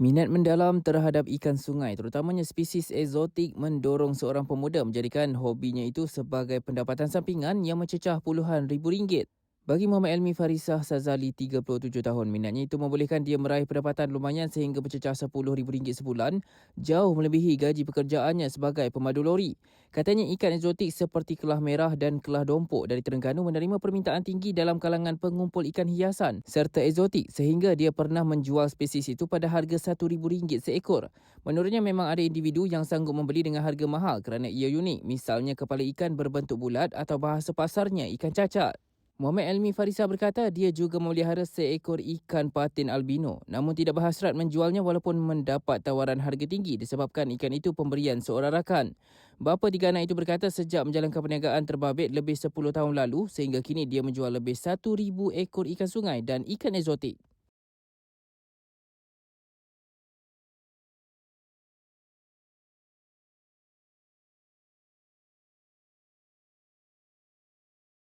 Minat mendalam terhadap ikan sungai, terutamanya spesies eksotik mendorong seorang pemuda menjadikan hobinya itu sebagai pendapatan sampingan yang mencecah puluhan ribu ringgit. Bagi Muhammad Elmi Farisah Sazali, 37 tahun, minatnya itu membolehkan dia meraih pendapatan lumayan sehingga mencecah RM10,000 sebulan, jauh melebihi gaji pekerjaannya sebagai pemandu lori. Katanya ikan eksotik seperti kelah merah dan kelah dompok dari Terengganu menerima permintaan tinggi dalam kalangan pengumpul ikan hiasan serta eksotik sehingga dia pernah menjual spesies itu pada harga RM1,000 seekor. Menurutnya memang ada individu yang sanggup membeli dengan harga mahal kerana ia unik, misalnya kepala ikan berbentuk bulat atau bahasa pasarnya ikan cacat. Muhammad Elmi Farisa berkata dia juga memelihara seekor ikan patin albino namun tidak berhasrat menjualnya walaupun mendapat tawaran harga tinggi disebabkan ikan itu pemberian seorang rakan. Bapa tiga anak itu berkata sejak menjalankan perniagaan terbabit lebih 10 tahun lalu sehingga kini dia menjual lebih 1,000 ekor ikan sungai dan ikan eksotik.